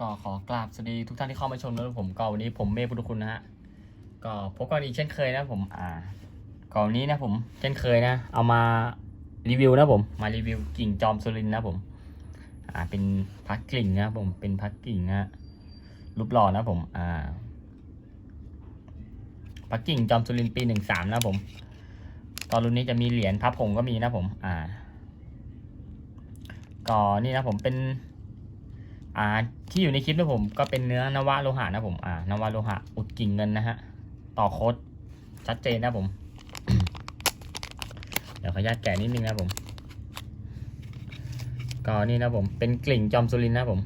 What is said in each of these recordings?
ก็ขอกราบสวัสดีทุกท่านที่เข้ามาชมนะผมก็วันนี้ผมเมฆพุทธคุณนะฮะก็พบกันอีกเช่นเคยนะผมอ่าก่อนนี้นะผมเช่นเคยนะ เอามารีวิวนะผมมารีวิวกิ่งจอมสุรินทร์นะผมอ่าเป็นพักกิ่งนะผมเป็นพักกิ่งนะรูปหล่อนะผมอ่าพักกิ่งจอมสุรินทร์ปีหนึ่งสามนะผมตอนรุ่นนี้จะมีเหรียญพับผงก็มีนะผมอ่าก็นี่นะผมเป็น อ่าที่อยู่ในคลิปนะผมก็เป็นเนื้อนวะโลหะนะผมอ่านวะโลหะอุดกิ่งเงินนะฮะต่อโคดชัดเจนนะผม เดี๋ยวขออนุญาตแกะนิดนึงนะผมก็นี่นะผมเป็นกลิ่งจอมสุรินนะผม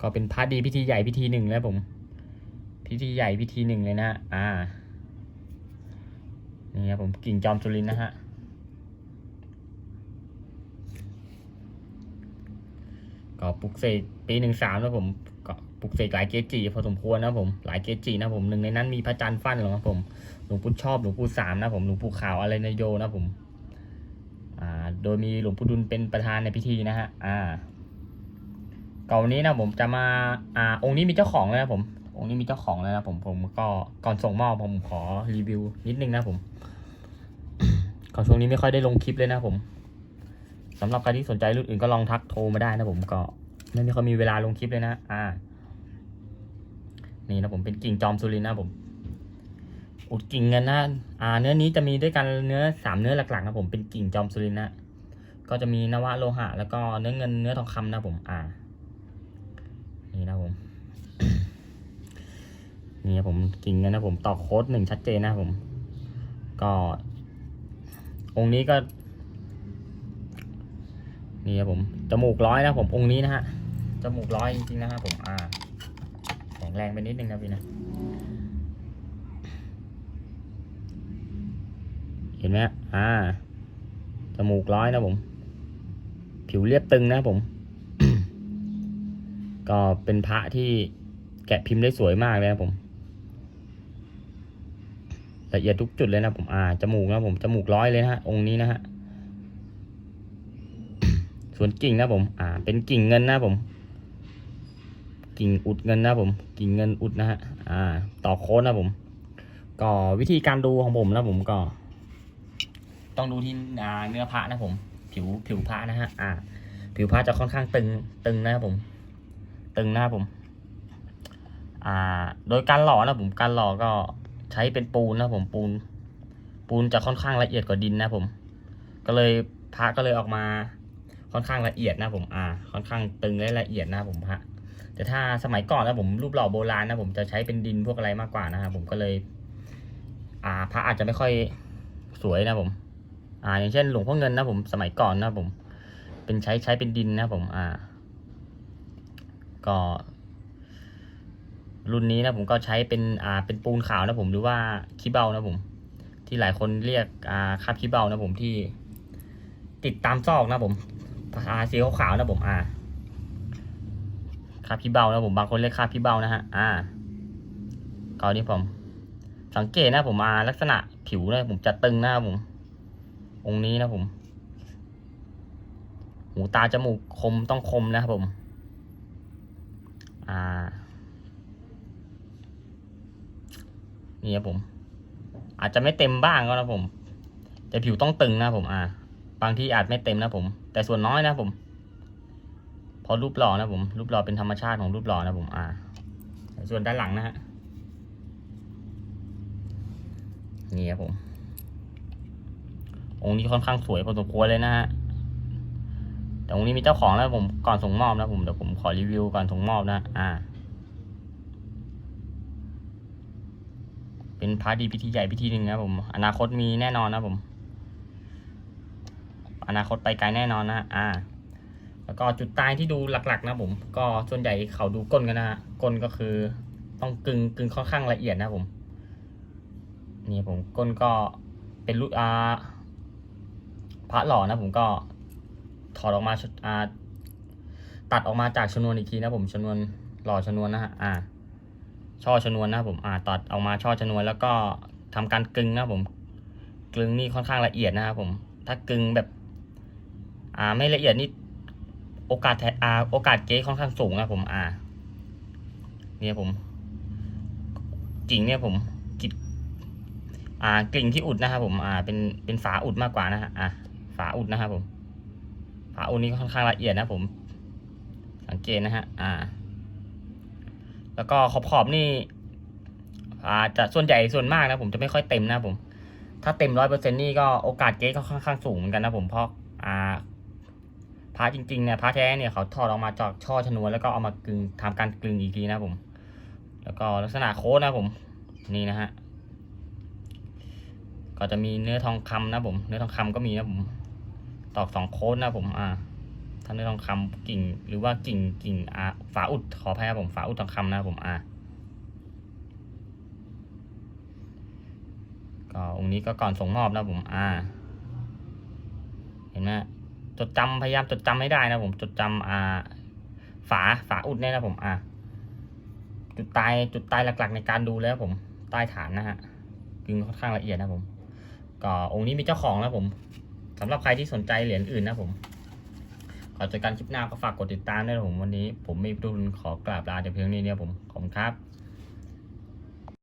ก็เป็นพาดีพิธีใหญ่พิธีหนึ่งแล้วผม พิธีใหญ่พิธีหนึ่งเลยนะอ่านี่ครับผมกลิ่งจอมสุรินนะฮะ ก็ปลุกเสกปีหนึ่งสามนะผมก็ปลุกเสกหลายเกจิพอสมควรนะผมหลายเกจินะผมหนึ่งในนั้นมีพระจันทร์ฟั่นหรอครับผมหลวงปู่ชอบหลวงปู่สามนะผมหลวงปู่ขาวอะไรนายโยนะผมอ่าโดยมีหลวงปู่ดุลเป็นประธานในพิธีนะฮะอ่าก่อนวันนี้นะผมจะมาอ่าองค์นี้มีเจ้าของแล้วนะผมองค์นี้มีเจ้าของแล้วนะผมผมก็ก่อนส่งมอบผมขอรีวิวนิดนึงนะผมก็ช่วงนี้ไม่ค่อยได้ลงคลิปเลยนะผม สำหรับใครที่สนใจรุ่นอื่นก็ลองทักโทรมาได้นะผมก็ไม่มีค่อยมีเวลาลงคลิปเลยนะ อ่า นี่นะผมเป็นกิ่งจอมสุรินนะผม อุดกิ่งเงินนะอ่า เนื้อนี้จะมีด้วยกันเนื้อสามเนื้อหลักๆนะผมเป็นกิ่งจอมสุรินนะก็จะมีนวะโลหะ แล้วก็เนื้อเงินเนื้อทองคำนะผม อ่า นี่นะผม นี่นะผมกิ่งเงินนะผมต่อโค้ดหนึ่งชัดเจนนะผม ก็ องค์นี้ก็ นี่ครับผมจมูกร้อยนะผมองค์นี้นะฮะจมูกร้อยจริงๆนะครับผมอ่าแข็งแรงไปนิดนึงนะพี่นะเห็นไหมฮะอ่าจมูกร้อยนะผม ผิวเรียบตึงนะผม ก็เป็นพระที่แกะพิมพ์ได้สวยมากเลยนะผมละเอียดทุกจุดเลยนะผมอ่าจมูกนะผมจมูกร้อยเลยนะฮะองค์นี้นะฮะ ส่วนกิ่งนะผม อ่า เป็นกิ่งเงินนะผม กิ่งอุดเงินนะผม กิ่งเงินอุดนะฮะ อ่า ต่อโค้ดนะผม ก็วิธีการดูของผมนะผมก็ ต้องดูที่อ่าเนื้อพระนะผม ผิวผิวพระนะฮะ อ่า ผิวพระจะค่อนข้างตึงตึงนะครับผม ตึงนะครับผม อ่า โดยการหล่อนะผม การหล่อก็ใช้เป็นปูนนะผมปูน ปูนจะค่อนข้างละเอียดกว่าดินนะผม ก็เลยพระก็เลยออกมา ค่อนข้างละเอียดนะผมอ่าค่อนข้างตึงและละเอียดนะผมพระแต่ถ้าสมัยก่อนนะผมรูปหล่อโบราณนะผมจะใช้เป็นดินพวกอะไรมากกว่านะครับผมก็เลย อ่าพระอาจจะไม่ค่อยสวยนะผม อ่า อย่างเช่นหลวงพ่อเงินนะผมสมัยก่อนนะผม เป็นใช้ใช้เป็นดินนะผม อ่า ก็ รุ่นนี้นะผมก็ใช้เป็นอ่าเป็นปูนขาวนะผมหรือว่าขี้เบานะผม ที่หลายคนเรียกอ่าคาบขี้เบานะผมที่ ติดตามซอกนะผม อาสีขาวๆนะผมอ่าคาพี่เบานะผมบางคนเรียกคาพี่เบานะฮะอ่าก็นี่ผม สังเกตนะผมอาลักษณะผิวนะผมจะตึงหน้าผม องนี้นะผม หูตาจมูกคมต้องคมนะครับผม อ่า นี่ครับผม อาจจะไม่เต็มบ้างก็นะผม แต่ผิวต้องตึงนะผมอ่า บางที่อาจไม่เต็มนะผม แต่ส่วนน้อยนะผมพอรูปหล่อนะผม รูปหล่อเป็นธรรมชาติของรูปหล่อนะผม อ่า ส่วนด้านหลังนะฮะ นี่ครับผม องค์นี้ค่อนข้างสวยพอสมควรเลยนะฮะ แต่องค์นี้มีเจ้าของแล้วผม ก่อนส่งมอบนะผมเดี๋ยวผมขอรีวิวก่อนส่งมอบนะ อ่า เป็นพาร์ทดีพิธีใหญ่พิธีหนึ่งนะผม อนาคตมีแน่นอนนะผม อนาคตไปไกลแน่นอนนะอ่า แล้วก็จุดตายที่ดูหลักๆ นะผม ก็ส่วนใหญ่เขาดูก้นกันนะฮะก้นก็คือ ต้องกึงกึงค่อนข้างละเอียดนะผม นี่ผมก้นก็เป็นรูปอาพระหล่อนะผมก็ถอดออกมาอ่าตัดออกมาจากชนวนอีกทีนะผมชนวนหล่อชนวนนะฮะอ่า ช่อชนวนนะผมอ่าตัดออกมาช่อชนวนแล้วก็ทำการกึงนะผมกึงนี่ค่อนข้างละเอียดนะครับผม ถ้ากึงแบบ อ่าไม่ละเอียดนี่โอกาสแทอ่าโอกาสเก๊ค่อนข้างสูงนะผมอ่า เนี่ยผมกิ่งเนี่ยผมกิดอ่ากิ่งที่อุดนะครับผมอ่าเป็นเป็นฝาอุดมากกว่านะฮะอ่าฝาอุดนะครับผมฝาอุดนี้ค่อนข้างละเอียดนะผม สังเกตนะฮะอ่า แล้วก็ขอบขอบนี่อ่าจะส่วนใหญ่ส่วนมากนะผมจะไม่ค่อยเต็มนะผม ถ้าเต็มร้อยเปอร์เซ็นนี่ก็โอกาสเก๊ก็ค่อนข้างสูงเหมือนกันนะผมเพราะอ่า พระจริงๆเนี่ยพระแท้เนี่ยเขาถอดออกมาจากช่อชนวนแล้วก็เอามากึงทำการกลึงอีกทีนะผม แล้วก็ลักษณะโค้ดนะผม นี่นะฮะก็จะมีเนื้อทองคำนะผม เนื้อทองคำก็มีนะผม ตอกสองโค้ดนะผมอ่าถ้าเนื้อทองคำกิ่งหรือว่ากิ่งกิ่งอ่าฝาอุดขออภัยครับผมฝาอุดทองคำนะผมอ่าก็องค์นี้ก็ก่อนส่งมอบนะผมอ่า เห็นไหม จดจำพยายามจดจำให้ได้นะผมจดจำอ่า ฝาฝาอุดเนี่ยนะผมอ่าจุดตายจุดตายหลักๆ ในการดูแล้วผมใต้ฐานนะฮะกึงค่อนข้างละเอียดนะผม ก็องค์นี้มีเจ้าของนะผมสำหรับใครที่สนใจเหรียญอื่นนะผมขอจอกันคลิปหน้าก็ฝากกดติดตามด้วยนะผมวันนี้ ผมมีทุนขอกราบลาแต่เพียงนี้เนี่ยผมขอบคุณครับ